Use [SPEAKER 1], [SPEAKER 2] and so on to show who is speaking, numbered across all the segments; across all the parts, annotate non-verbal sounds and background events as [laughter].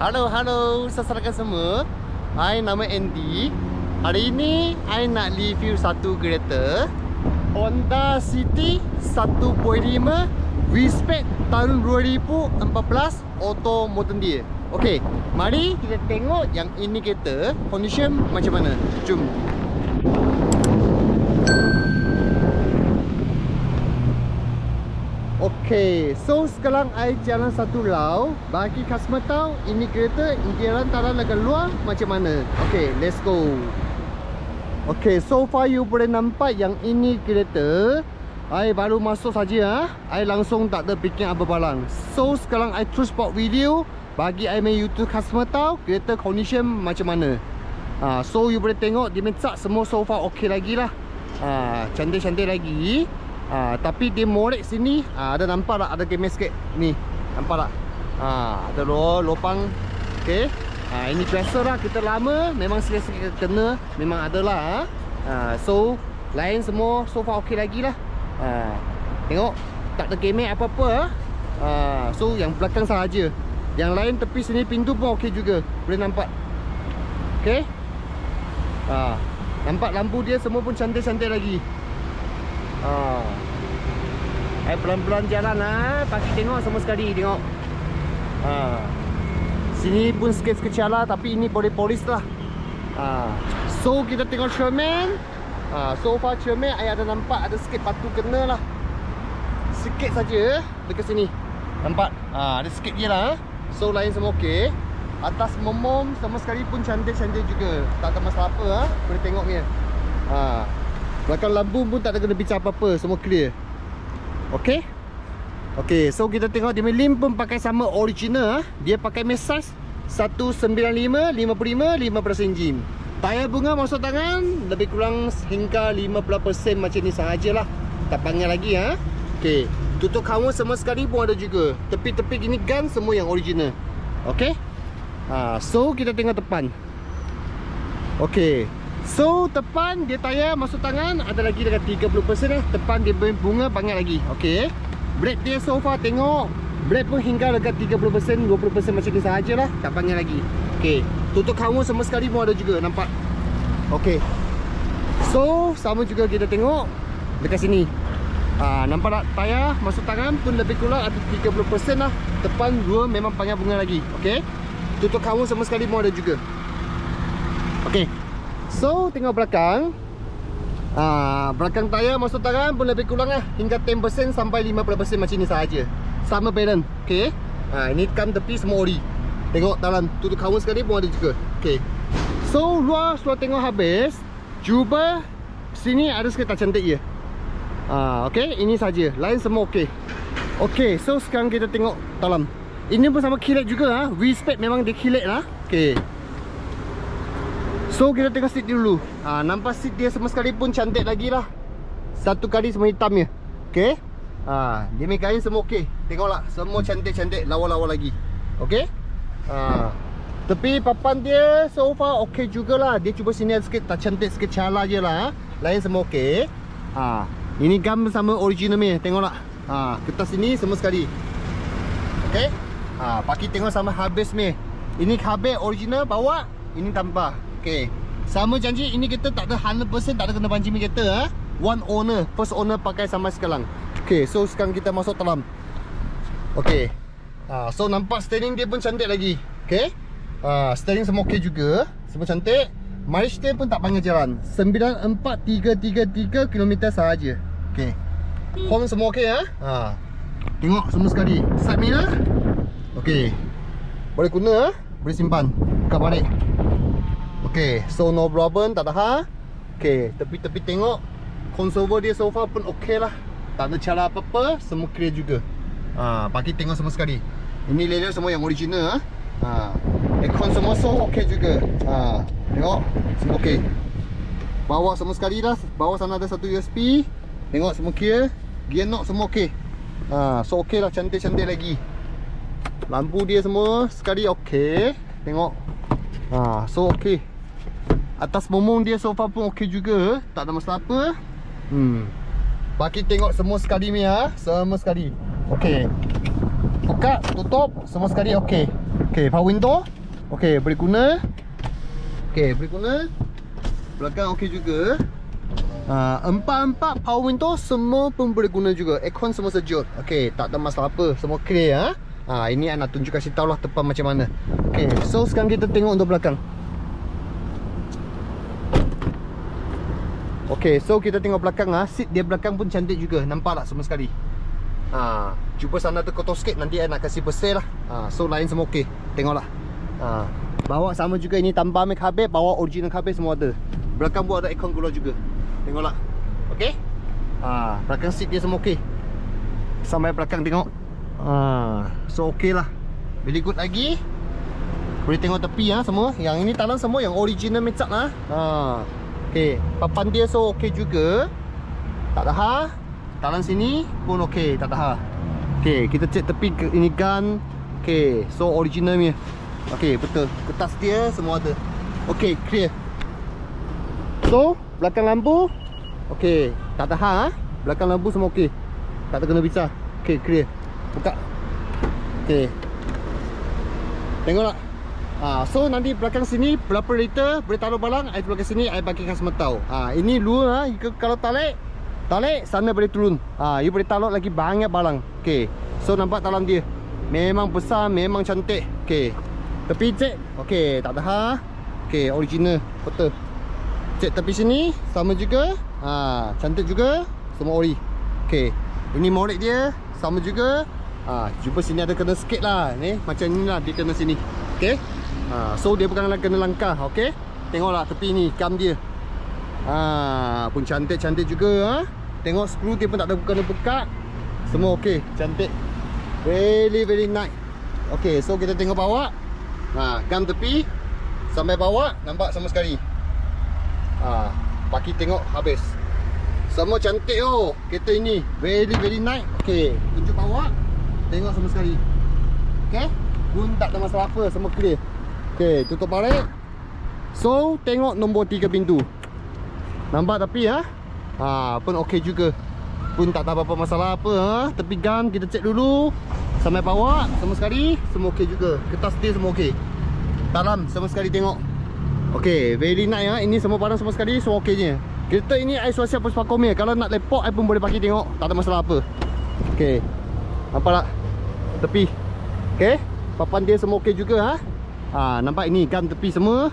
[SPEAKER 1] Halo, halo sasaran semua. Hai, nama Andy. Hari ini, I nak review satu kereta. Honda City 1.5 V-Spec tahun 2014 Auto Motor dia Okey, mari kita tengok yang ini kereta. Condition macam mana? Jom Okey, so sekarang I jalan satu lau Bagi customer tahu ini kereta interior antara negara luar macam mana? Okey, let's go. Okey, so far you boleh nampak yang ini kereta I baru masuk saja ha? I langsung tak ada bikin apa barang. So sekarang I terus buat video Bagi I main YouTube customer tahu Kereta condition macam mana. Ha, So you boleh tengok dia minta semua so far okey lagi lah. Ha, Cantik-cantik lagi ha, Tapi dia morek sini ha, Ada nampak tak? Ada kemes sikit. Ni Nampak tak? Ha, Ada lo, lopang. Okay ha, Ini biasa lah. Kita lama Memang sikit-sikit kena Memang ada lah ha. ha, So Lain semua so far okey lagi lah. Ha, Tengok Tak ada kemek apa-apa ha, So yang belakang sahaja Yang lain tepi sini pintu pun okey juga. Boleh nampak? Okay ha, Nampak lampu dia semua pun cantik-cantik lagi Ha. Eh pelan-pelan jalan ah. Pagi tengok semua sekali tengok. Ha. Sini pun sikit-sikit cala tapi ini boleh polis lah. Ha. So kita tengok cermin. Ha. So far cermin saya ada nampak ada sikit batu kena lah. Sikit saja dekat sini. Nampak? Ha, ada sikit je lah. So lain semua okey. Atas momom sama sekali pun cantik-cantik juga. Tak ada masalah apa ha. Boleh tengok ni. Ha. Belakang lampu pun tak ada kena bincang apa-apa Semua clear. Okay Okay so kita tengok dia lim pun pakai sama original ah. Dia pakai mesas 195 55 15% enjin Tayar bunga masuk tangan Lebih kurang hingga 50% macam ni sahajalah. Tak panggil lagi ha? Okay Tutup kamu semua sekali pun ada juga. Tepi-tepi gini gun semua yang original. Okay ha, So kita tengok depan. Okay So depan dia tayar masuk tangan ada lagi dekat 30% eh. Depan dia bunga banyak lagi. Okey. Brake dia so far tengok brake pun hingga dekat 30% 20% macam ni sahajalah. Tak panggil lagi. Okey. Tutup kamu sama sekali pun ada juga nampak. Okey. So sama juga kita tengok dekat sini. Ha, nampak tak tayar masuk tangan pun lebih kurang ada 30% lah. Depan dua memang panggil bunga lagi. Okey. Tutup kamu sama sekali pun ada juga. Okey. So tengok belakang. Ah, Belakang tayar masuk tangan pun lebih kurang lah. Hingga 10% sampai 50% macam ni sahaja. Sama balance Okay? Ah, Ini kam tepi semua ori Tengok dalam tutup kawan sekali pun ada juga Okay? So luar sudah tengok habis. Cuba Sini ada sikit tak cantik je. Ah, Okay? Ini saja. Lain semua okay. Okay so sekarang kita tengok dalam. Ini pun sama kilat juga ha. V-spec memang dia kilat lah Okay So kita tengok seat dulu. Ha, Nampak seat dia semua sekali pun cantik lagi lah. Satu kali semua hitamnya Okay ha, Dia kain semua okey. Tengoklah semua cantik-cantik lawa-lawa lagi. Okay ha, Tapi papan dia so far okey jugalah. Dia cuba sini sikit tak cantik sikit cala je lah ha. Lain semua okey. Ha, Ini gam sama original ni Tengoklah. Ha, Kertas sini semua sekali. Okay ha, Paki tengok sama habis ni Ini habis original bawa Ini tambah Okay Sama janji ini kita tak ada 100% tak ada kena banci kereta ha? One owner First owner pakai sama sekarang. Okay so sekarang kita masuk dalam Okay ha, So nampak steering dia pun cantik lagi. Okay ha, Steering semua okay juga Semua cantik. Mileage dia pun tak panggil jalan. 94333 km sahaja. Okay Horn semua okay ha? ha. Tengok semua sekali. Side mirror Okay Boleh guna ha? Boleh simpan. Buka balik Okay, so no problem, tak ada ha. Okay, tepi-tepi tengok Consover dia so far pun okay lah Tak ada cara apa-apa, semua clear juga ha, Pagi tengok semua sekali Ini layer semua yang original ha. ha. Aircon semua so okay juga ha. Tengok, semua okay Bawa semua sekali lah, bawah sana ada satu USB Tengok semua clear Gear knob semua okay ha. So okay lah, cantik-cantik lagi Lampu dia semua sekali okay Tengok ha. So okay Atas momong dia sofa pun okey juga Tak ada masalah apa Hmm Baki tengok semua sekali ni ha Semua sekali Okey Buka, tutup, semua sekali okey. Okey, power window. Okey, boleh guna. Okey, boleh guna. Belakang okey juga. Ha, empat-empat power window semua pun boleh guna juga. Aircon semua sejuk. Okey, tak ada masalah apa. Semua clear ha. Ha, ini saya nak tunjuk kasih tahu lah depan macam mana. Okey, so sekarang kita tengok untuk belakang. Okey, so kita tengok belakang ah. Seat dia belakang pun cantik juga. Nampak tak semua sekali? Ha, cuba sana tu kotor sikit nanti saya nak kasih bersih lah. Ha, so lain semua okey. Tengoklah. Ha, bawa sama juga ini tambah mic habis, bawa original habis semua ada. Belakang pun ada aircon cooler juga. Tengoklah Okay ha, Belakang seat dia semua okey Sampai belakang tengok ha, So okey lah Very good lagi Boleh tengok tepi ha, semua Yang ini talan semua yang original make lah ha. Okay Papan dia so okey juga. Tak ada ha Talan sini pun okey Tak ada ha Okay kita cek tepi ini gun. Okay So original ni Okay betul. Kertas dia semua ada. Okay clear. So Belakang lampu. Okey Tak ada hang ha? Belakang lampu semua okey. Tak ada kena pisah. Okey clear. Buka. Okey. Tengoklah ha, So nanti belakang sini Berapa liter Boleh taruh barang Air belakang sini Air bagi customer tahu ha, Ini luar ha? Kalau tarik Tarik Sana boleh turun. Ha, You boleh taruh lagi banyak barang Okey So nampak dalam dia? Memang besar Memang cantik. Okey Tepi cek. Okey Tak ada ha? Okey original Betul Cek tepi sini Sama juga. Ha, Cantik juga Semua ori. Okay Ini morek dia Sama juga. Ha, Jumpa sini ada kena sikit lah ni, Macam ni lah Dia kena sini. Okay ha, So dia bukan kena langkah Okay Tengoklah tepi ni Kam dia. Ha, Pun cantik-cantik juga ha. Tengok skru dia pun tak ada bekat Semua okay Cantik. Very very nice. Okay so kita tengok bawah ha, Gam tepi Sampai bawah Nampak sama sekali. Ha, Paki tengok habis. Semua cantik oh Kereta ini Very very nice. Okay Tunjuk bawah Tengok semua sekali. Okay Pun tak ada masalah apa Semua clear Okay Tutup balik So Tengok nombor 3 pintu Nampak tapi ha Ha pun okey juga Pun tak ada apa-apa masalah apa ha Tepi gun kita cek dulu Sampai bawah Semua sekali Semua okey juga Kertas dia semua okey Dalam Semua sekali tengok Okay, very nice ha. Ini semua barang semua sekali so okeynya. Kereta ini ai suasana pun sepakom ya. Kalau nak lepok ai pun boleh pakai tengok, tak ada masalah apa. Okay, Nampak tak? Tepi. Okay, Papan dia semua okey juga ha. Ha, nampak ini kan tepi semua.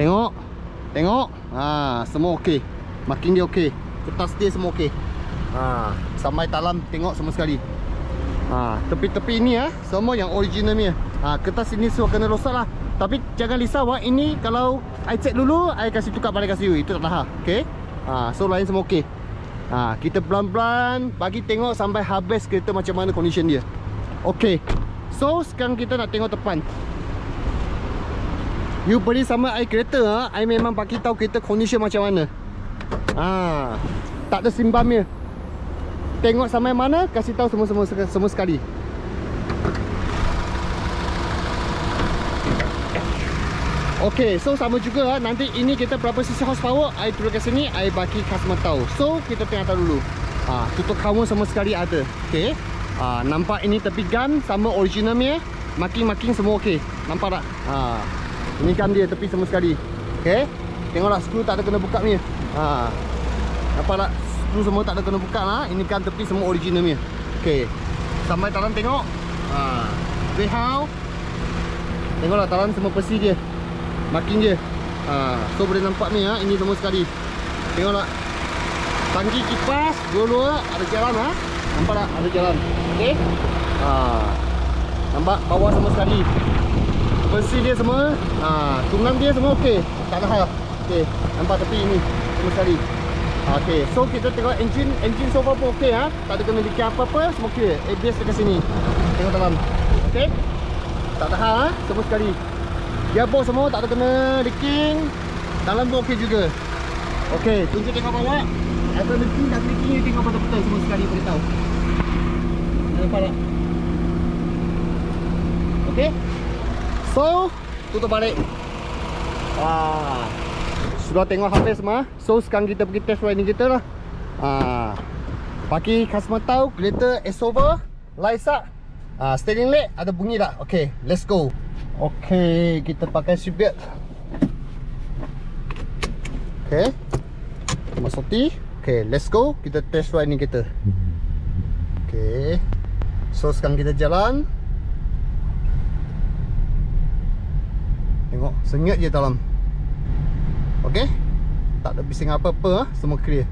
[SPEAKER 1] Tengok. Tengok. Ha, semua okey. Makin dia okey. Kertas dia semua okey. Ha, sampai dalam tengok semua sekali. Ha, tepi-tepi ini ya, semua yang original ni. Ha, kertas ini semua kena rosak lah. Tapi jangan risau ah ini kalau I check dulu I kasih tukar balik kasih you itu tak tahan. Okey. Ha so lain semua okey. Ha kita pelan-pelan bagi tengok sampai habis kereta macam mana condition dia. Okey. So sekarang kita nak tengok depan. You beli sama I kereta ha, I memang bagi tahu kereta condition macam mana. Ha tak ada simbamnya. Tengok sampai mana kasih tahu semua-semua semua sekali. Okay, so sama juga ha. Nanti ini kita berapa sisi horsepower I turun ke sini, I bagi customer tahu So, kita tengah tahu dulu ha, Tutup kamu sama sekali ada Okay ha, Nampak ini tepi gun sama originalnya Makin-makin semua okay Nampak tak? Ha, ini kan dia tepi sama sekali. Okay Tengoklah skru tak ada kena buka ni ha, Nampak tak? Skru semua tak ada kena buka lah. Ini kan tepi semua originalnya Okay Sampai talan tengok. Ha, See how? Tengoklah talan semua pesi dia. Makin je ha, So boleh nampak ni ha, Ini semua sekali. Tengoklah. Tangki kipas Dua-dua Ada jalan ha? Nampak tak? Ada jalan. Okay ha. Nampak? Bawah semua sekali Besi dia semua. Ha. Tunang dia semua okey. Tak ada hal. Okay Nampak tepi ini Semua sekali. Okay So kita tengok engine Engine so far pun okey ha? Tak ada kena dikir apa-apa. Semua okey ABS dekat sini. Tengok dalam. Okay Tak ada hal ha? Semua sekali. Gearbox semua tak ada kena leaking. Dalam pun okey juga. Okey, tunjuk tengok bawah. Ada leaking tak leaking ni tengok betul-betul. Semua sekali boleh tahu Nampak tak? Okey So, tutup balik Wah Sudah tengok habis semua So, sekarang kita pergi test riding kita lah Haa Bagi customer tahu kereta is over Lights up Ah, steering leg ada bunyi tak? Okay, let's go. Okay, kita pakai seatbelt. Okay. Masuk ti. Okay, let's go. Kita test ride ni kita. Okay. So sekarang kita jalan. Tengok, senyap je dalam. Okay. Tak ada bising apa-apa, ah. semua clear.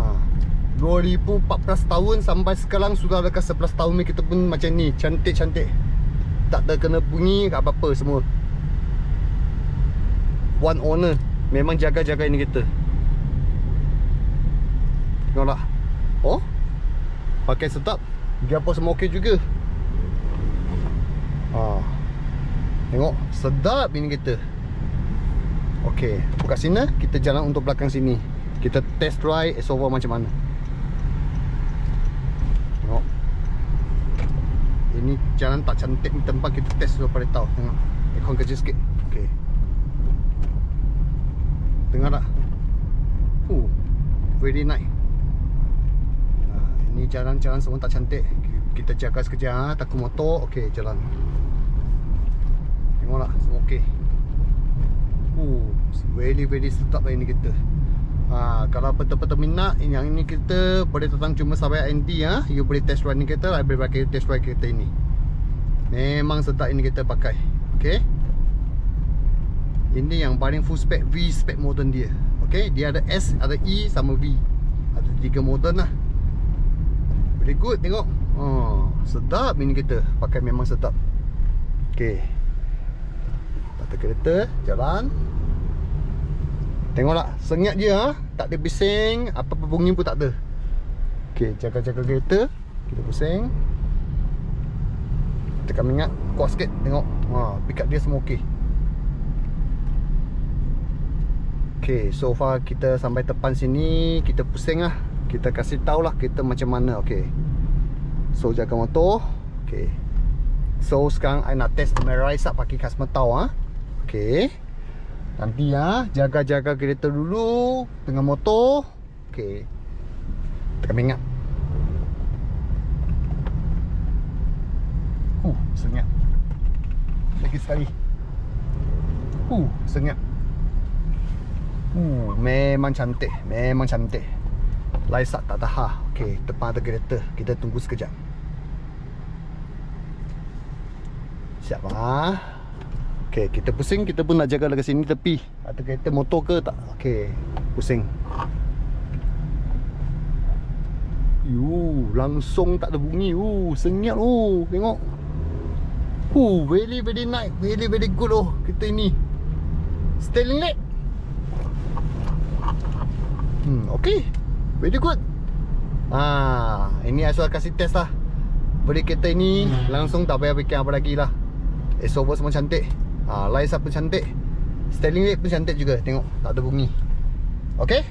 [SPEAKER 1] Ha. 2014 tahun sampai sekarang sudah dekat 11 tahun ni kita pun macam ni cantik-cantik tak ada kena bunyi apa-apa semua one owner memang jaga-jaga ini kita tengoklah oh pakai setup gearbox semua okey juga ha. Tengok sedap ini kita. Okey buka sini? Kita jalan untuk belakang sini. Kita test drive SOVA macam mana. Ini jalan tak cantik ni tempat kita test dulu pada tahu. Tengok. Aircon kerja sikit. Okay Dengar tak? Uh, Very nice. Nah, Ini jalan-jalan semua tak cantik. Kita jaga sekejap ha? Takut motor. Okay jalan Tengok lah semua okay Uh, Very very sedap lah ini kita Ha, kalau betul-betul minat yang ini kita boleh datang cuma sampai ND ha. You boleh test ride ni kita lah boleh pakai test ride kita ini. Memang sedap ini kita pakai. Okey. Ini yang paling full spec V spec modern dia. Okey, dia ada S, ada E sama V. Ada tiga modern lah. Very good tengok. Oh, sedap ini kita pakai memang sedap. Okey. Tata kereta jalan. Tengoklah, senyap je ha. Tak ada bising, apa-apa bunyi pun tak ada. Okey, jaga-jaga kereta. Kita pusing. Tekan minyak, kuat sikit tengok. Ha, pick up dia semua okey. Okey, so far kita sampai depan sini, kita pusing lah. Kita kasih tahulah kita macam mana, okey. So jaga motor. Okey. So sekarang I nak test kamera rise up pakai customer tahu ha. Okey. Nanti ya, jaga-jaga kereta dulu dengan motor. Okey. Tekan minyak. Uh, senyap. Lagi sekali. Uh, senyap. Uh, memang cantik, memang cantik. Laisak tak tahan. Okey, depan ada kereta. Kita tunggu sekejap. Siap ah. Okay, kita pusing kita pun nak jaga dekat sini tepi. Ada kereta motor ke tak? Okay, pusing. Yu, langsung tak ada bunyi. Uh, senyap oh. Tengok. Uh, very very nice. Very very good oh kita ini. Steering leg. Hmm, okay. Very good. Ah, ini asal kasih test lah. Beri kereta ini langsung tak payah fikir apa lagi lah. Esover semua cantik. Ha, Lights pun cantik? Styling light pun cantik juga Tengok tak ada bunyi. Okay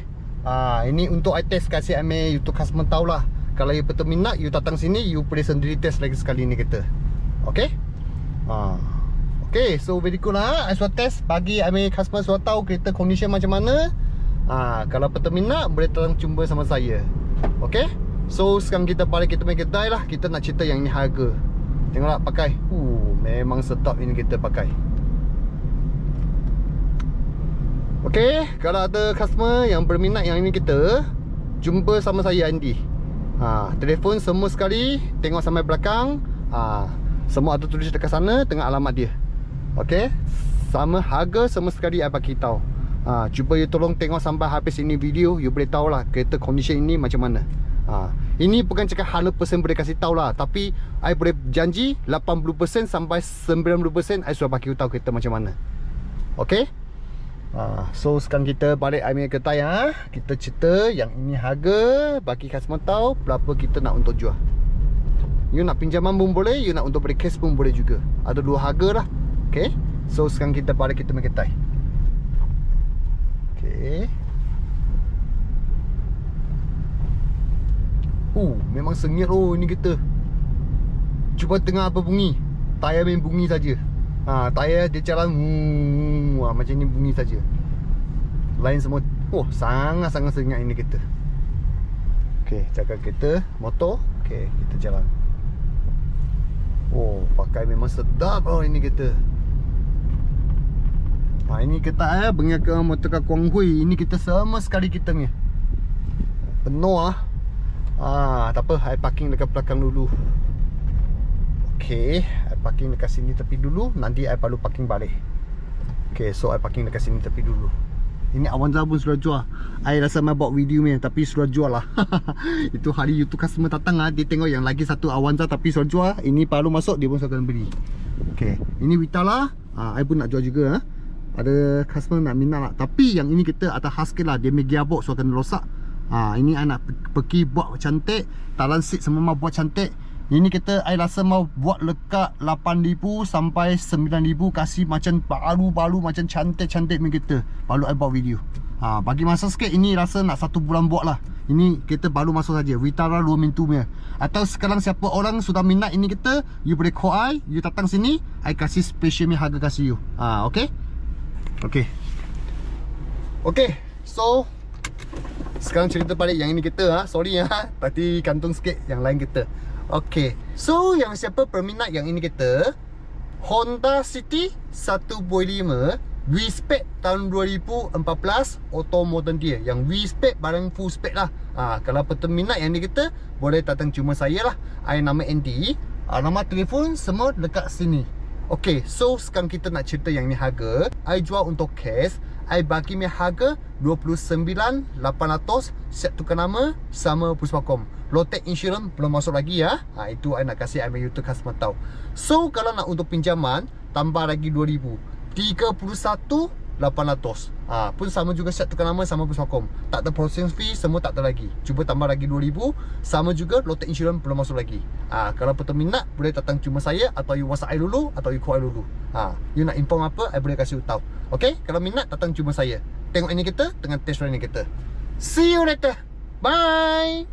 [SPEAKER 1] ha, Ini untuk I test kasih Amir YouTube customer tahulah. Kalau you betul minat You datang sini You boleh sendiri test lagi sekali ni kita Okay ha. Okay so very cool lah I suat test Bagi Amir customer suat tahu Kereta condition macam mana. Ha, Kalau betul minat Boleh datang jumpa sama saya. Okay So sekarang kita balik kita main kedai lah Kita nak cerita yang ni harga. Tengoklah pakai. Uh, Memang sedap ini kita pakai Okay, kalau ada customer yang berminat yang ini kita Jumpa sama saya Andy. Ha, Telefon semua sekali Tengok sampai belakang. Ha, Semua ada tulis dekat sana Tengok alamat dia. Okay Sama harga semua sekali saya bagi tahu. Ha, cuba you tolong tengok sampai habis ini video You boleh tahu lah kereta condition ini macam mana. Ha, Ini bukan cakap 100% boleh kasih tahu lah Tapi I boleh janji 80% sampai 90% I sudah bagi tahu kereta macam mana. Okay Ha, so sekarang kita balik Amir Ketai ha. Kita cerita yang ini harga Bagi customer tahu berapa kita nak untuk jual. You nak pinjaman pun boleh You nak untuk beri cash pun boleh juga. Ada dua harga lah Okay? So sekarang kita balik kita Amir Ketai Okay. Oh memang sengit oh ini kita Cuba tengah apa bunyi? Tayar main bunyi saja Ha, tayar dia jalan wah, Macam ni bunyi saja. Lain semua Oh sangat-sangat senyap ini kita Okay jaga kereta Motor Okay kita jalan Oh, pakai memang sedap oh ini kereta. Ha, ini kereta eh bengi ke motor Kuang Hui. Ini kita sama sekali kita ni. Penuh ah. Ah, tak apa, I parking dekat belakang dulu. Okay, I parking dekat sini tepi dulu. Nanti I perlu parking balik. Okay, so I parking dekat sini tepi dulu. Ini Avanza pun sudah jual. I rasa mai buat video ni tapi sudah jual lah. [laughs] Itu hari YouTube customer datang ah, dia tengok yang lagi satu Avanza tapi sudah jual. Ini baru masuk dia pun akan beli. Okay, ini Vitala. Ah, I pun nak jual juga ah. Ada customer nak minat lah. Tapi yang ini kita atas Husky lah. Dia punya gearbox so akan rosak. Ah, ini I nak pergi buat cantik. Talan seat semua buat cantik. Ini kita I rasa mau buat lekat 8000 sampai 9000 kasih macam baru-baru macam cantik-cantik punya kereta. Baru I buat video. Ha, bagi masa sikit ini rasa nak satu bulan buat lah. Ini kita baru masuk saja. Vitara 2 mintu punya. Atau sekarang siapa orang sudah minat ini kita, you boleh call I, you datang sini, I kasih special punya harga kasih you. Ha, okay? Okay. Okay. So sekarang cerita balik yang ini kita ha. Sorry ha. [laughs] Tadi kantung sikit yang lain kita. Okay. So yang siapa peminat yang ini kita? Honda City 1.5 V-Spec tahun 2014 Auto modern dia. Yang V-Spec barang full spec lah. Ha, Kalau peminat yang ni kita Boleh datang cuma saya lah. I nama Andy ha, Nama telefon semua dekat sini. Okay, so sekarang kita nak cerita yang ni harga. I jual untuk cash I bagi mi harga 29,800 Set tukar nama sama Puspakom Low tech insurance belum masuk lagi ya. Ha, Itu I nak kasih I YouTube customer tahu. So kalau nak untuk pinjaman Tambah lagi 2,000 31,800 ha, Pun sama juga set tukar nama sama Puspakom Tak ada processing fee semua tak ada lagi. Cuba tambah lagi 2,000 Sama juga low tech insurance belum masuk lagi. Ha, Kalau betul minat boleh datang cuma saya Atau you whatsapp I dulu Atau you call I dulu. Ha, You nak inform apa I boleh kasih tahu. Okay Kalau minat datang cuma saya. Tengok ini kita Dengan test drive ini kita. See you later. Bye